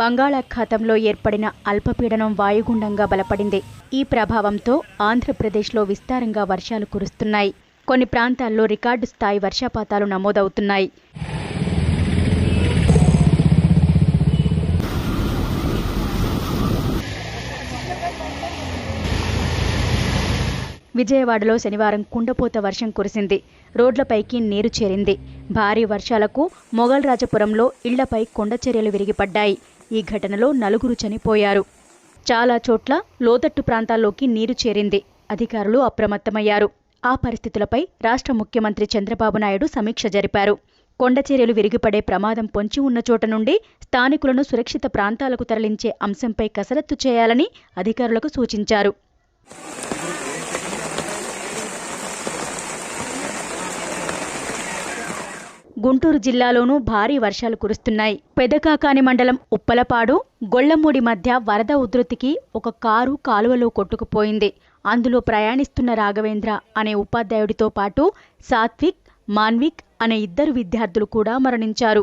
బంగాళాఖాతంలో ఏర్పడిన అల్పపీడనం వాయుగుండంగా బలపడింది. ఈ ప్రభావంతో ఆంధ్రప్రదేశ్లో విస్తారంగా వర్షాలు కురుస్తున్నాయి. కొన్ని ప్రాంతాల్లో రికార్డు స్థాయి వర్షపాతాలు నమోదవుతున్నాయి. విజయవాడలో శనివారం కుండపోత వర్షం కురిసింది. రోడ్లపైకి నీరు చేరింది. భారీ వర్షాలకు మొగల్రాజపురంలో ఇళ్ళపై కొండచర్యలు విరిగిపడ్డాయి. ఈ ఘటనలో నలుగురు చనిపోయారు. చాలా చోట్ల లోతట్టు ప్రాంతాల్లోకి నీరు చేరింది. అధికారులు అప్రమత్తమయ్యారు. ఆ పరిస్థితులపై రాష్ట్ర ముఖ్యమంత్రి చంద్రబాబు నాయుడు సమీక్ష జరిపారు. కొండచర్యలు విరిగిపడే ప్రమాదం పొంచి ఉన్న చోట నుండి స్థానికులను సురక్షిత ప్రాంతాలకు తరలించే అంశంపై కసరత్తు చేయాలని అధికారులకు సూచించారు. గుంటూరు జిల్లాలోనూ భారీ వర్షాలు కురుస్తున్నాయి. పెదకాకాని మండలం ఉప్పలపాడు గొళ్ళమూడి మధ్య వరద ఉధృతికి ఒక కారు కాలువలో కొట్టుకుపోయింది. అందులో ప్రయాణిస్తున్న రాఘవేంద్ర అనే ఉపాధ్యాయుడితో పాటు సాత్విక్ మాన్విక్ అనే ఇద్దరు విద్యార్థులు కూడా మరణించారు.